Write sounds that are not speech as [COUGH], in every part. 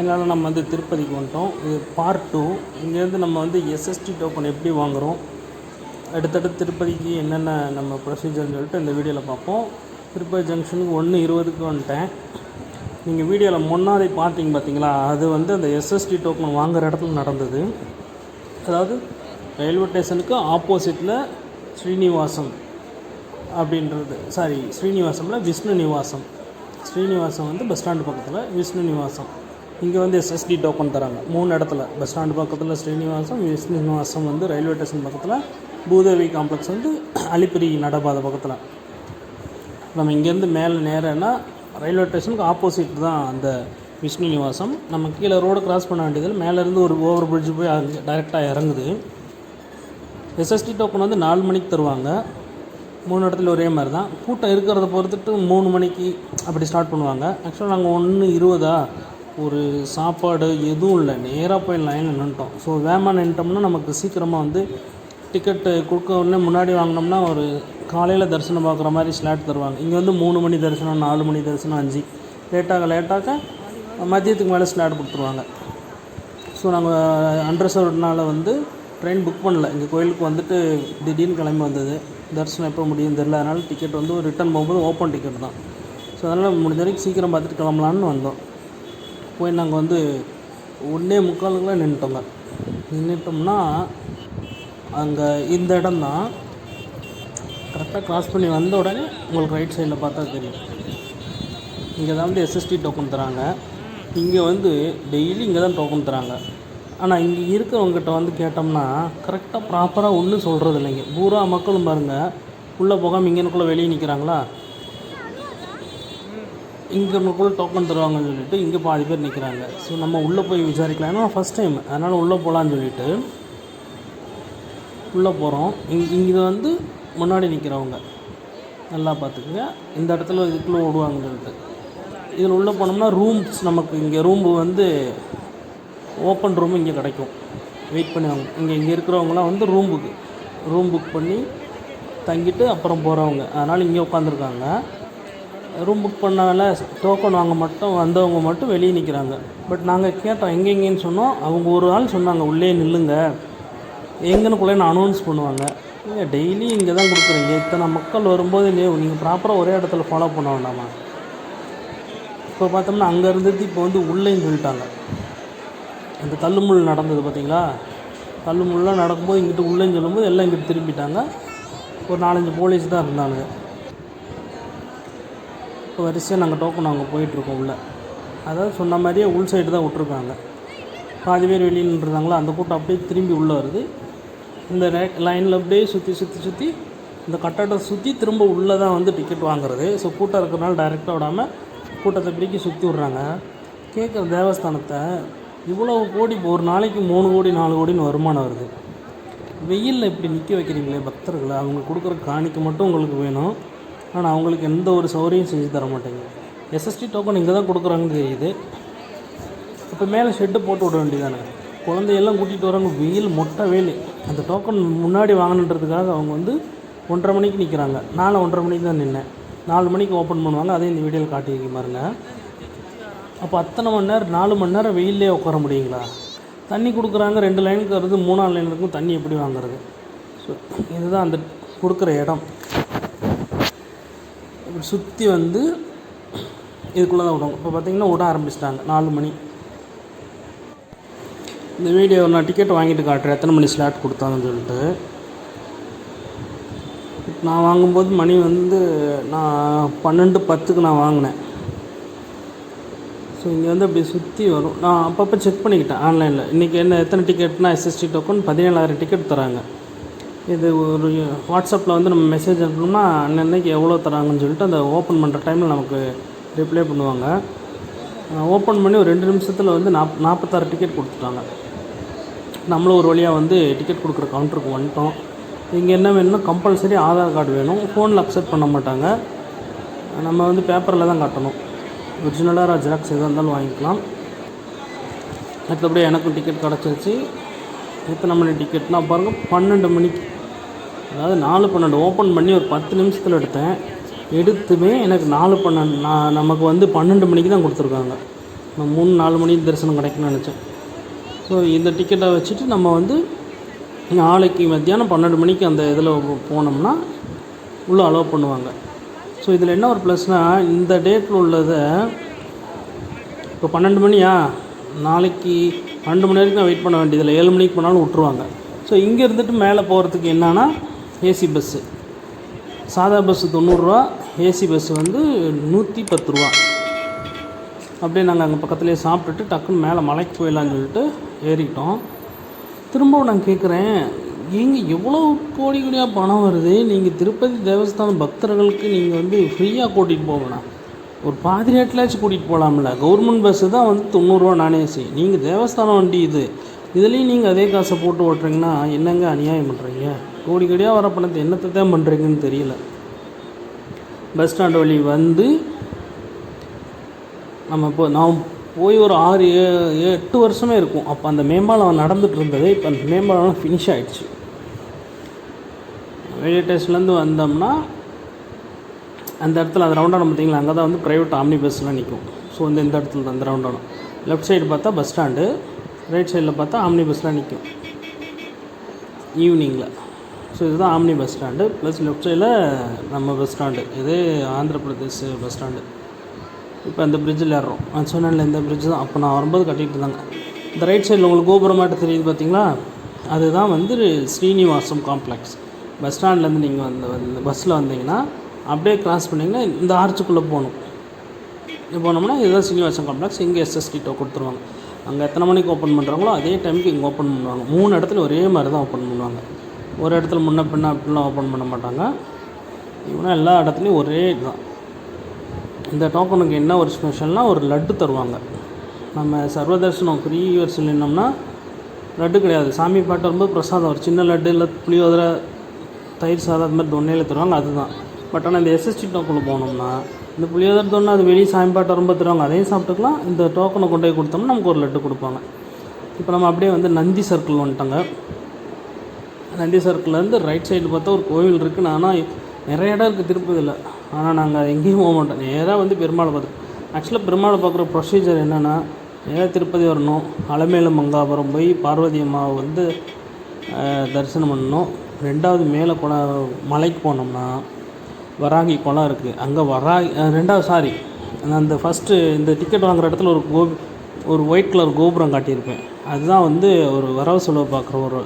ஃபைனலாக நம்ம வந்து திருப்பதிக்கு வந்துட்டோம். இது பார்ட் டூ இங்கேருந்து நம்ம வந்து எஸ்எஸ்டி டோக்கன் எப்படி வாங்குகிறோம் அடுத்தடுத்து திருப்பதிக்கு என்னென்ன நம்ம ப்ரொசீஜர்னு சொல்லிட்டு இந்த வீடியோவில் பார்ப்போம். திருப்பதி ஜங்ஷனுக்கு ஒன்று இருபதுக்கு வந்துட்டேன். நீங்கள் வீடியோவில் முன்னாடி பார்த்தீங்க பார்த்தீங்களா அது வந்து அந்த எஸ்எஸ்டி டோக்கன் வாங்குகிற இடத்துல நடந்தது. அதாவது ரயில்வே ஸ்டேஷனுக்கு ஆப்போசிட்டில் ஸ்ரீனிவாசம் அப்படின்றது. சாரி ஸ்ரீனிவாசமில் விஷ்ணு நிவாசம். ஸ்ரீனிவாசம் வந்து பஸ் ஸ்டாண்டு பக்கத்தில் விஷ்ணு நிவாசம். இங்கே வந்து எஸ்எஸ்டி டோக்கன் தராங்க. மூணு இடத்துல. பஸ் ஸ்டாண்டு பக்கத்தில் ஸ்ரீனிவாசம் விஷ்ணு வந்து ரயில்வே ஸ்டேஷன் பக்கத்தில் பூதேவி காம்ப்ளெக்ஸ் வந்து அலிப்பிரி நடபாதை பக்கத்தில். நம்ம இங்கேருந்து மேலே நேரம்னா ரயில்வே ஸ்டேஷனுக்கு ஆப்போசிட் தான் அந்த விஷ்ணு நிவாசம். நம்ம கீழே ரோடு கிராஸ் பண்ண வேண்டியதில் மேலேருந்து ஒரு ஓவர் பிரிட்ஜ் போய் அங்கே டைரெக்டாக இறங்குது. எஸ்எஸ்டி டோக்கன் வந்து நாலு மணிக்கு தருவாங்க. மூணு இடத்துல ஒரே மாதிரி தான். கூட்டம் இருக்கிறத பொறுத்துட்டு மூணு மணிக்கு அப்படி ஸ்டார்ட் பண்ணுவாங்க. ஆக்சுவலாக நாங்கள் ஒன்று இருபதா? ஒரு சாப்பாடு எதுவும் இல்லை. நேராக போய் லைனில் நின்ட்டோம் ஸோ வேகமாக நின்ட்டோம்னா நமக்கு சீக்கிரமாக வந்து டிக்கெட்டு கொடுக்க உடனே முன்னாடி வாங்கினோம்னா ஒரு காலையில் தரிசனம் பார்க்குற மாதிரி ஸ்லாட் தருவாங்க. இங்கே வந்து மூணு மணி தரிசனம் நாலு மணி தரிசனம் அஞ்சு. லேட்டாக லேட்டாக மதியத்துக்கு மேலே ஸ்லாட் கொடுத்துருவாங்க. ஸோ நாங்கள் அன்ரிசர்வ்ட்னால வந்து ட்ரெயின் புக் பண்ணல. இங்கே கோயிலுக்கு வந்துட்டு திடீர்னு கிளம்பி வந்தது. தரிசனம் எப்போ முடியும் தெரில அதனால் டிக்கெட் வந்து ரிட்டர்ன் போகும்போது ஓப்பன் டிக்கெட் தான். ஸோ அதனால் முடிஞ்ச வரைக்கும் சீக்கிரம் பார்த்துட்டு கிளம்பலான்னு வந்தோம். போய் நாங்கள் வந்து ஒன்றே முக்காலுக்குலாம் நின்றுட்டோங்க நின்றுட்டோம்னா அங்கே இந்த இடம் தான் கரெக்டாக க்ராஸ் பண்ணி வந்த உடனே உங்களுக்கு ரைட் சைடில் பார்த்தா தெரியும். இங்கே தான் வந்து எஸ்எஸ்டி டோக்கன் தராங்க. இங்கே வந்து டெய்லி இங்கே தான் டோக்கன் தராங்க. ஆனால் இங்கே இருக்கிறவங்ககிட்ட வந்து கேட்டோம்னா கரெக்டாக ப்ராப்பராக ஒன்றும் சொல்கிறது இல்லைங்க பூரா மக்களும் பாருங்கள் உள்ளே போகாமல் இங்கேனுக்குள்ளே வெளியே நிற்கிறாங்களா இங்கே நமக்குள்ள டோக்கன் தருவாங்கன்னு சொல்லிட்டு இங்கே பாதி பேர் நிற்கிறாங்க ஸோ நம்ம உள்ளே போய் விசாரிக்கலாம். ஏன்னா ஃபஸ்ட் டைம் அதனால் உள்ளே போகலான்னு சொல்லிட்டு உள்ளே போகிறோம் இங் இங்கே வந்து முன்னாடி நிற்கிறவங்க நல்லா பார்த்துக்குங்க. இந்த இடத்துல இதுக்குள்ளே ஓடுவாங்கன்னு சொல்லிட்டு. இதில் உள்ளே போனோம்னா ரூம்ஸ் நமக்கு இங்கே ரூம் வந்து ஓப்பன் ரூம் இங்கே கிடைக்கும். வெயிட் பண்ணுவாங்க இங்கே இங்கே இருக்கிறவங்களாம் வந்து ரூம் புக்கு ரூம் புக் பண்ணி தங்கிட்டு அப்புறம் போகிறவங்க அதனால் இங்கே உட்காந்துருக்காங்க ரூம் புக் பண்ணால டோக்கன் வாங்க மட்டும் வந்தவங்க மட்டும் வெளியே நிற்கிறாங்க பட் நாங்கள் கேட்டோம் எங்கெங்கேன்னு சொன்னோம். அவங்க ஒரு ஆள் சொன்னாங்க உள்ளே நில்லுங்க. எங்கனுக்குள்ளே நான் அனௌன்ஸ் பண்ணுவாங்க. நீங்கள் டெய்லி இங்கே தான் கொடுக்குறீங்க. இத்தனை மக்கள் வரும்போது நீங்கள் ப்ராப்பராக ஒரே இடத்துல ஃபாலோ பண்ண வேண்டாமா? இப்போ பார்த்தோம்னா அங்கே இருந்தது இப்போ வந்து உள்ளேன்னு சொல்லிட்டாங்க. அந்த தள்ளுமுள் நடந்தது பார்த்தீங்களா? தள்ளுமுள்ளாக நடக்கும்போது இங்கிட்டு உள்ளேன்னு சொல்லும்போது எல்லாம் இங்கிட்டு திரும்பிட்டாங்க. ஒரு நாலஞ்சு போலீஸ் தான் இருந்தானுங்க. இப்போ வரிசையாக நாங்கள் டோக்கன் அங்கே போயிட்டுருக்கோம் உள்ளே. அதாவது சொன்ன மாதிரியே உள் சைடு தான் விட்ருக்காங்க பாதி பேர் வெளியில் நின்றுருந்தாங்களா அந்த கூட்டம் அப்படியே திரும்பி உள்ளே வருது. இந்த லைனில் அப்படியே சுற்றி சுற்றி சுற்றி இந்த கட்டடத்தை சுற்றி திரும்ப உள்ளே தான் வந்து டிக்கெட் வாங்குறது. ஸோ கூட்டம் இருக்கிறனால டைரெக்டாக விடாமல் கூட்டத்தை பிரிக்கி சுற்றி விட்றாங்க. கேட்குற தேவஸ்தானத்தை இவ்வளோ கோடி ஒரு நாளைக்கு மூணு கோடி நாலு கோடின்னு வருமானம் வருது. வெயிலில் இப்படி நிற்க வைக்கிறீங்களே பக்தர்களை அவங்க கொடுக்குற காணிக்க மட்டும் உங்களுக்கு வேணும். ஆனால் அவங்களுக்கு எந்த ஒரு சௌகரியம் செஞ்சு தர மாட்டேங்க எஸ்எஸ்டி டோக்கன் இங்கே தான் கொடுக்குறாங்கன்னு தெரியுது. இப்போ மேலே ஷெட்டு போட்டு விட வேண்டியதானே குழந்தையெல்லாம் கூட்டிகிட்டு வராங்க வெயில் மொட்டை வெயில். அந்த டோக்கன் முன்னாடி வாங்கணுன்றதுக்காக அவங்க வந்து ஒன்றரை மணிக்கு நிற்கிறாங்க நாலு ஒன்றரை மணிக்கு தான் நின்னேன். நாலு மணிக்கு ஓப்பன் பண்ணுவாங்க. அதே இந்த வீடியோவில் காட்டியிருக்கேன் பாருங்க. அப்போ அத்தனை மணி நேரம் நாலு மணி நேரம் வெயிலே உட்கார முடியுங்களா? தண்ணி கொடுக்குறாங்க ரெண்டு லைனுக்கு வருது மூணாவது லைன் இருக்கும் தண்ணி எப்படி வாங்குறது? ஸோ இதுதான் அந்த கொடுக்குற இடம். சுற்றி வந்து இதுக்குள்ளே தான் விடுவாங்க இப்போ பார்த்தீங்கன்னா விட ஆரம்பிச்சிட்டாங்க. நாலு மணி. இந்த வீடியோ நான் டிக்கெட் வாங்கிட்டு காட்டுறேன். எத்தனை மணி ஸ்லாட் கொடுத்தாங்கன்னு சொல்லிட்டு. நான் வாங்கும்போது மணி வந்து நான் பன்னெண்டு பத்துக்கு நான் வாங்கினேன். ஸோ இங்கே வந்து அப்படி சுற்றி வரும். நான் அப்பப்போ செக் பண்ணிக்கிட்டேன் ஆன்லைனில் இன்றைக்கி என்ன எத்தனை டிக்கெட்னா எஸ்எஸ்டி டோக்கன் பதினேழாயிரம் டிக்கெட் தராங்க. இது ஒரு வாட்ஸ்அப்பில் வந்து நம்ம மெசேஜ் அனுப்பணும்னா அன்னன்னைக்கு எவ்வளோ தராங்கன்னு சொல்லிட்டு அந்த ஓப்பன் பண்ணுற டைமில் நமக்கு ரிப்ளை பண்ணுவாங்க. ஓப்பன் பண்ணி ஒரு ரெண்டு நிமிஷத்தில் வந்து நாப் நாற்பத்தாறு டிக்கெட் கொடுத்துட்டாங்க. நம்மளும் ஒரு வழியாக வந்து டிக்கெட் கொடுக்குற கவுண்டருக்கு வந்துட்டோம். இங்கே என்ன வேணும்னா கம்பல்சரி ஆதார் கார்டு வேணும். ஃபோனில் அக்செப்ட் பண்ண மாட்டாங்க. நம்ம வந்து பேப்பரில் தான் காட்டணும். ஒரிஜினலாக ஜெராக்ஸ் எதாக இருந்தாலும் வாங்கிக்கலாம். மற்றபடி எனக்கும் டிக்கெட் கிடச்சிருச்சு. எத்தனை மணி டிக்கெட்னா பாருங்கள் பன்னெண்டு மணிக்கு. அதாவது நாலு பன்னெண்டு ஓப்பன் பண்ணி ஒரு பத்து நிமிஷத்தில் எடுத்தேன். எடுத்துமே எனக்கு நாலு பன்னெண்டு நான் நமக்கு வந்து பன்னெண்டு மணிக்கு தான் கொடுத்துருக்காங்க. நான் மூணு நாலு மணி தரிசனம் கிடைக்கும்னு நினச்சேன். ஸோ இந்த டிக்கெட்டை வச்சுட்டு நம்ம வந்து நாளைக்கு மத்தியானம் பன்னெண்டு மணிக்கு அந்த இதில் போனோம்னா உள்ளே அலோவ் பண்ணுவாங்க. ஸோ இதில் என்ன ஒரு ப்ளஸ்னால் இந்த டேட்டில் உள்ளதை இப்போ பன்னெண்டு மணியா? நாளைக்கு ரெண்டு மணி வரைக்கும் நான் வெயிட் பண்ண வேண்டியதில்லை. ஏழு மணிக்கு போனாலும் விட்ருவாங்க ஸோ இங்கே இருந்துட்டு மேலே போகிறதுக்கு என்னென்னா ஏசி பஸ்ஸு சாதா பஸ்ஸு தொண்ணூறுரூவா ஏசி பஸ்ஸு வந்து நூற்றி பத்து ரூபா. அப்படியே நாங்கள் அங்கே பக்கத்துலேயே சாப்பிட்டுட்டு டக்குன்னு மேலே மலைக்கு போயிடலான்னு சொல்லிட்டு ஏறிக்கிட்டோம் திரும்பவும் நான் கேட்குறேன் இங்கே எவ்வளோ கோடி கோடியாக பணம் வருது? நீங்கள் திருப்பதி தேவஸ்தான பக்தர்களுக்கு நீங்கள் வந்து ஃப்ரீயாக கூட்டிகிட்டு போகணும். ஒரு பாதி ரேட்லாச்சும் கூட்டிகிட்டு போகலாம்ல கவர்மெண்ட் பஸ்ஸு தான் வந்து தொண்ணூறுரூவா நானேசி நீங்கள் தேவஸ்தானம் வண்டி இது. இதுலேயும் நீங்கள் அதே காசை போட்டு ஓட்டுறீங்கன்னா என்னங்க அநியாயம் பண்ணுறீங்க கோடி கோடியாக வர பணத்தை என்னத்தை தான் பண்ணுறீங்கன்னு தெரியல. பஸ் ஸ்டாண்டு வழி வந்து நம்ம இப்போ நான் போய் ஒரு ஆறு ஏ எட்டு வருஷமே இருக்கும். அப்போ அந்த மேம்பாலம் நடந்துகிட்டு இருந்தது. இப்போ அந்த மேம்பாலம் ஃபினிஷ் ஆகிடுச்சு ரயில்வே ஸ்டேஷன்லேருந்து வந்தோம்னா அந்த இடத்துல அந்த ரவுண்டானம் பார்த்திங்களா அங்கே தான் வந்து ப்ரைவேட் ஆம்னி பஸ்லாம் நிற்கும் ஸோ இந்த இந்த இடத்துல தான் அந்த ரவுண்டானம் லெஃப்ட் சைடு பார்த்தா பஸ் ஸ்டாண்டு ரைட் சைடில் பார்த்தா ஆம்னி பஸ்லாம் நிற்கும் ஈவினிங்கில் ஸோ இதுதான் omni bus stand plus left சைடில் நம்ம பஸ் ஸ்டாண்டு இது ஆந்திர பிரதேஷ் பஸ் ஸ்டாண்டு இப்போ அந்த பிரிட்ஜில் ஏறுறோம். நான் சொன்னேன்ல இந்த பிரிட்ஜ் தான். அப்போ நான் வரும்போது கட்டிகிட்டு இருந்தாங்க. இந்த ரைட் சைடில் உங்களுக்கு கோபுரமாட்ட தெரியுது பார்த்தீங்களா? அதுதான் வந்து ஸ்ரீனிவாசம் காம்ப்ளெக்ஸ் பஸ் ஸ்டாண்ட்லேருந்து நீங்கள் வந்து வந்து பஸ்ஸில் வந்தீங்கன்னா அப்படியே கிராஸ் பண்ணிங்கன்னா இந்த ஆர்ச்சுக்குள்ளே போகணும். இது போனோம்னா இதுதான் சீனிவாசன் காம்ப்ளெக்ஸ் இங்கே எஸ்எஸ்டி டோ கொடுத்துருவாங்க. அங்கே எத்தனை மணிக்கு ஓப்பன் பண்ணுறாங்களோ அதே டைமுக்கு இங்கே ஓப்பன் பண்ணுவாங்க. மூணு இடத்துல ஒரே மாதிரி தான் ஓப்பன் பண்ணுவாங்க. ஒரு இடத்துல முன்ன பின்ன அப்படிலாம் ஓப்பன் பண்ண மாட்டாங்க. இவனா எல்லா இடத்துலையும் ஒரே இதுதான் இந்த டோக்கனுக்கு என்ன ஒரு ஸ்பெஷல்னால் ஒரு லட்டு தருவாங்க. நம்ம சர்வதர்ஷனம் ஃப்ரீ வர்ஷன் என்னோம்னா லட்டு கிடையாது. சாமி பாட்டு வரும்போது பிரசாதம். ஒரு சின்ன லட்டு இல்லை புளியோதரை தயிர் சாதம் அது மாதிரி தொன்னையில் தருவாங்க. அதுதான். பட் ஆனால் இந்த எஸ்எஸ்டி டோக்கனில் போனோம்னா இந்த புளியோதரை அது வெளியே சாமி ரொம்ப தருவாங்க அதையும் சாப்பிட்டுக்கலாம். இந்த டோக்கனை கொண்டு போய் கொடுத்தோம்னா நமக்கு ஒரு லட்டு கொடுப்பாங்க. இப்போ நம்ம அப்படியே வந்து நந்தி சர்க்கிள் வந்துட்டாங்க. நந்தி சர்க்கிள்லேருந்து ரைட் சைடு பார்த்தா ஒரு கோவில் இருக்குது ஆனால் நிறைய இடம் இருக்குது திருப்பதியில். ஆனால் நாங்கள் எங்கேயும் போக மாட்டோம். நேராக வந்து பெருமாளை பார்த்துருக்கோம் ஆக்சுவலாக பெருமாளை பார்க்குற ப்ரொசீஜர் என்னென்னா நேராக திருப்பதி வரணும். அலமேலு மங்காபுரம் போய் பார்வதி அம்மாவை வந்து தரிசனம் பண்ணணும். ரெண்டாவது மேலே குளம் மலைக்கு போனோம்னா வராகி குளம் இருக்குது அங்கே வராகி ரெண்டாவது சாரி அந்த ஃபஸ்ட்டு இந்த டிக்கெட் வாங்குற இடத்துல ஒரு கோ ஒரு ஒயிட் கலர் கோபுரம் காட்டியிருப்பேன். அதுதான் வந்து ஒரு வரவு செலவு பார்க்குற ஒரு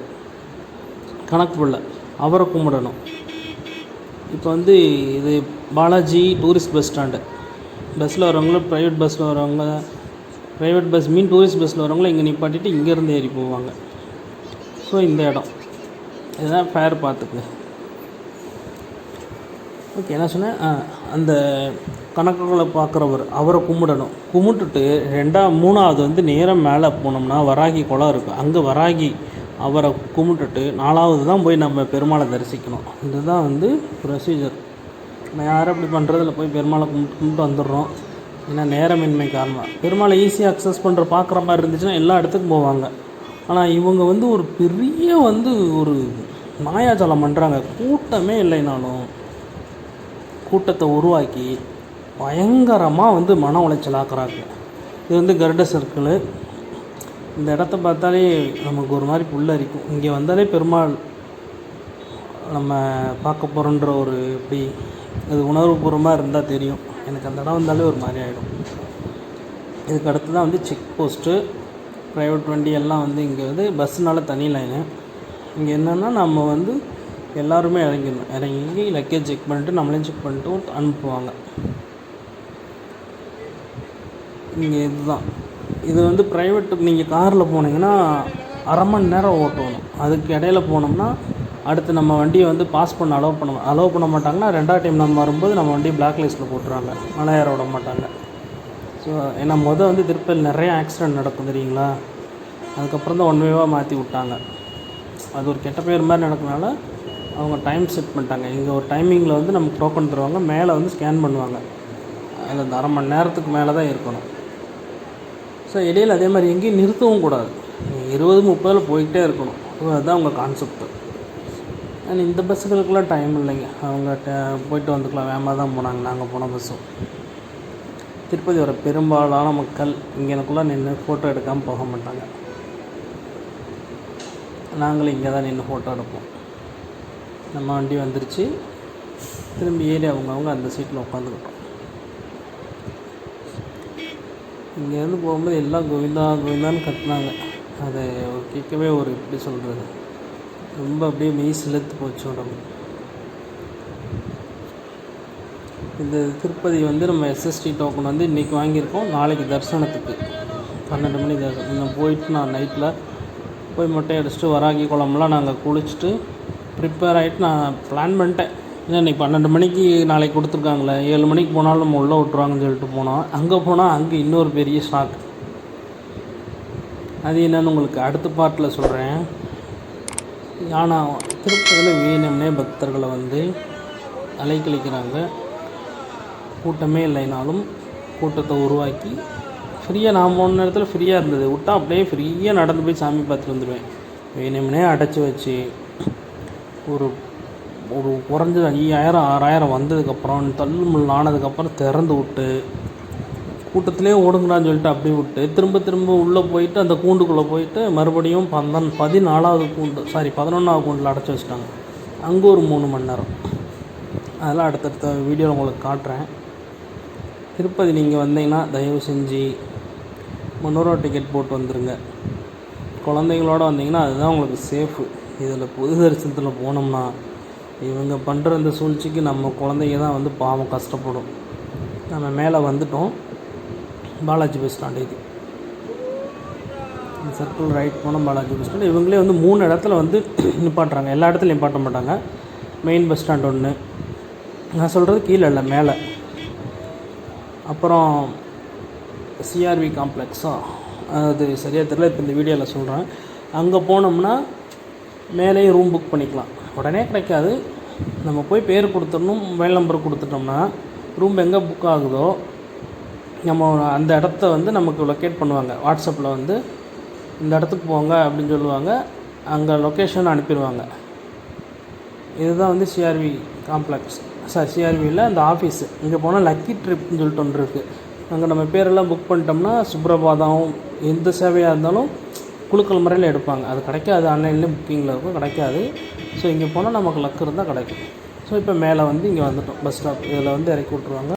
கணக்கு பிள்ளை. அவரை கும்பிடணும். இப்போ வந்து இது பாலாஜி டூரிஸ்ட் பஸ் ஸ்டாண்டு பஸ்ஸில் வரவங்களும் ப்ரைவேட் பஸ்ஸில் வரவங்க ப்ரைவேட் பஸ் மீன் டூரிஸ்ட் பஸ்ஸில் வரவங்கள இங்கே நிப்பாட்டிட்டு இங்கேருந்து ஏறி போவாங்க. ஸோ இந்த இடம். இதுதான் ஃபேர் பார்த்துக்குங்க ஓகே என்ன சொன்னேன் அந்த கணக்குகளை பார்க்குறவர் அவரை கும்பிடணும். கும்பிட்டுட்டு ரெண்டா மூணாவது வந்து நேரம் மேலே போனோம்னா வராகி குளம் இருக்குது அங்கே வராகி அவரை கும்பிட்டுட்டு நாலாவது தான் போய் நம்ம பெருமாளை தரிசிக்கணும். இதுதான் வந்து ப்ரொசீஜர் நான் யாரும் அப்படி பண்ணுறதில் போய் பெருமாளை கும்பிட்டு கும்பிட்டு வந்துடுறோம். ஏன்னா நேரமின்மை காரணம். பெருமாளை ஈஸியாக அக்சஸ் பண்ணுற பார்க்குற மாதிரி இருந்துச்சுன்னா எல்லா இடத்துக்கும் போவாங்க. ஆனால் இவங்க வந்து ஒரு பெரிய வந்து ஒரு மாயாஜாலம் பண்ணுறாங்க கூட்டமே இல்லைனாலும் கூட்டத்தை உருவாக்கி பயங்கரமாக வந்து மன உளைச்சலாக்குறாங்க இது வந்து கருட சர்க்கிள். இந்த இடத்த பார்த்தாலே நமக்கு ஒரு மாதிரி புல்லரிக்கும் இங்கே வந்தாலே பெருமாள் நம்ம பார்க்க போகிறோன்ற ஒரு இப்படி அது உணர்வுபூர்வமாக இருந்தால் தெரியும். எனக்கு அந்த இடம் வந்தாலே ஒரு மாதிரி ஆகிடும் இதுக்கு அடுத்து தான் வந்து செக் போஸ்ட்டு ப்ரைவேட் வண்டி எல்லாம் வந்து இங்கே வந்து பஸ்ஸுனால தனி லைனு இங்கே என்னென்னா நம்ம வந்து எல்லாருமே இறங்கிடணும் இறங்கி லக்கேஜ் செக் பண்ணிட்டு நம்மளையும் செக் பண்ணிட்டு அனுப்புவாங்க. இங்கே இதுதான். இது வந்து ப்ரைவேட்டு நீங்கள் காரில் போனீங்கன்னா அரை மணி நேரம் ஓட்டணும். அதுக்கு இடையில போனோம்னா அடுத்து நம்ம வண்டியை வந்து பாஸ் பண்ண அலோவ் பண்ண அலோவ் பண்ண மாட்டாங்கன்னா ரெண்டாவது டைம் நம்ம வரும்போது நம்ம வண்டியை பிளாக் லிஸ்ட்டில் போட்டுருவாங்க. மலை ஏற விட மாட்டாங்க. ஸோ ஏன்னா மொதல் வந்து திருப்பதியில் நிறைய ஆக்சிடென்ட் நடக்கும் தெரியுங்களா? அதுக்கப்புறம் தான் ஒன் வேவாக மாற்றி விட்டாங்க. அது ஒரு கெட்ட பேர் மாதிரி நடக்கனால அவங்க டைம் செட் பண்ணிட்டாங்க. இங்கே ஒரு டைமிங்கில் வந்து நமக்கு டோக்கன் தருவாங்க மேலே வந்து ஸ்கேன் பண்ணுவாங்க. அது அந்த அரை மணி நேரத்துக்கு மேலே தான் இருக்கணும். ஸோ இடையில் அதே மாதிரி எங்கேயும் நிறுத்தவும் கூடாது. இருபது முப்பதில் போய்கிட்டே இருக்கணும். அதுதான் அவங்க கான்செப்ட்டு அண்ட் இந்த பஸ்ஸுகளுக்கெல்லாம் டைம் இல்லைங்க. அவங்க ட- போயிட்டு வந்துக்கலாம். வேகமாக தான் போனாங்க. நாங்கள் போன பஸ்ஸும் திருப்பதி வர பெரும்பாலான மக்கள் இங்கனக்குள்ளே நின்று ஃபோட்டோ எடுக்காமல் போக மாட்டாங்க. நாங்களும் இங்கே தான் நின்று ஃபோட்டோ எடுப்போம். நம்ம வண்டி வந்துருச்சு. திரும்பி ஏறி அவங்கவுங்க அந்த சீட்டில் உட்காந்துக்கிட்டோம். இங்கேருந்து போகும்போது எல்லாம் கோவிந்தா கோவிந்தான்னு கத்துனாங்க. அதை கேட்கவே ஒரு எப்படி சொல்கிறது ரொம்ப அப்படியே மெய் செலுத்து போச்சு உடம்பு. இந்த திருப்பதி வந்து நம்ம எஸ்எஸ்டி டோக்கன் வந்து இன்றைக்கி வாங்கியிருக்கோம். நாளைக்கு தரிசனத்துக்கு. பன்னெண்டு மணி தரிசனம். இன்னும் போயிட்டு நான் நைட்டில் போய் மொட்டை அடிச்சுட்டு வராகி குளம்லாம் நாங்கள் குளிச்சுட்டு ப்ரிப்பேர் ஆகிட்டு நான் பிளான் பண்ணிட்டேன். ஏன்னா இன்றைக்கி பன்னெண்டு மணிக்கு நாளைக்கு கொடுத்துருக்காங்களே. ஏழு மணிக்கு போனாலும் நம்ம உள்ளே விட்ருவாங்கன்னு சொல்லிட்டு போனோம். அங்கே போனால் அங்கே இன்னொரு பெரிய ஷாக் அது என்னன்னு உங்களுக்கு அடுத்த பாட்டில் சொல்கிறேன் ஆனால் திருப்பதியில் வேணும்னே பக்தர்களை வந்து அலைக்கழிக்கிறாங்க. கூட்டமே இல்லைனாலும் கூட்டத்தை உருவாக்கி ஃப்ரீயாக நான் போன நேரத்தில் ஃப்ரீயாக இருந்தது. விட்டா அப்படியே ஃப்ரீயாக நடந்து போய் சாமி பார்த்துட்டு வந்துடுவேன். வேணும்னே அடைச்சி வச்சு ஒரு ஒரு குறைஞ்சது ஐயாயிரம் ஆறாயிரம் வந்ததுக்கப்புறம் தள்ளுமுள்ள ஆனதுக்கப்புறம் திறந்து விட்டு கூட்டத்திலே ஓடுங்கடான்னு சொல்லிட்டு அப்படியே விட்டு திரும்ப திரும்ப உள்ளே போயிட்டு அந்த கூண்டுக்குள்ளே போயிட்டு மறுபடியும் பந்தன் பதினாலாவது கூண்டு சாரி பதினொன்றாவது கூண்டில் அடைச்சி வச்சிட்டாங்க. அங்கே ஒரு மூணு மணி நேரம். அதெல்லாம் அடுத்தடுத்த வீடியோவில் உங்களுக்கு காட்டுறேன். திருப்பதி நீங்கள் வந்தீங்கன்னா தயவு செஞ்சு முந்நூறுவா டிக்கெட் போட்டு வந்துடுங்க குழந்தைங்களோட வந்தீங்கன்னா அதுதான் உங்களுக்கு சேஃபு இதில் பொது தரிசனத்தில் போனோம்னா இவங்க பண்ணுற இந்த சூழ்ச்சிக்கு நம்ம குழந்தைங்க தான் வந்து பாவம் கஷ்டப்படும். நம்ம மேலே வந்துட்டோம். பாலாஜி பஸ் ஸ்டாண்ட் இது. சர்க்கிள் ரைட் போனோம் பாலாஜி பஸ் ஸ்டாண்ட் இவங்களே வந்து மூணு இடத்துல வந்து [CLEARS THROAT] நிப்பாட்டுறாங்க. எல்லா இடத்துலையும் நிப்பாட்ட மாட்டாங்க. மெயின் பஸ் ஸ்டாண்ட் ஒன்று நான் சொல்கிறது கீழே இல்லை மேலே. அப்புறம் சிஆர்வி காம்ப்ளெக்ஸா அது சரியாக தெரியல. இப்போ இந்த வீடியோவில் சொல்கிறேன் அங்கே போனோம்னா மேலேயும் ரூம் புக் பண்ணிக்கலாம். உடனே கிடைக்காது. நம்ம போய் பேர் கொடுத்துடணும் மொபைல் நம்பர் கொடுத்துட்டோம்னா ரூம் எங்கே புக் ஆகுதோ நம்ம அந்த இடத்த வந்து நமக்கு லொக்கேட் பண்ணுவாங்க. வாட்ஸ்அப்பில் வந்து இந்த இடத்துக்கு போங்க அப்படின்னு சொல்லுவாங்க. அங்கே லொக்கேஷன் அனுப்பிடுவாங்க. இதுதான் வந்து சிஆர்வி காம்ப்ளெக்ஸ் சார் சிஆர்வியில் அந்த ஆஃபீஸு இங்கே போனால் லக்கி ட்ரிப்னு சொல்லிட்டு ஒன்று இருக்குது அங்கே நம்ம பேரெல்லாம் புக் பண்ணிட்டோம்னா சுப்ரபாதம் எந்த சேவையாக இருந்தாலும் குழுக்கள் முறையில் எடுப்பாங்க. அது கிடைக்காது ஆன்லைன்லேயே புக்கிங்கில் இருக்கும் கிடைக்காது. ஸோ இங்கே போனால் நமக்கு லக் இருந்தால் கிடைக்கும். ஸோ இப்போ மேலே வந்து இங்கே வந்துட்டோம். பஸ் ஸ்டாப் இதில் வந்து இறக்கி விட்ருவாங்க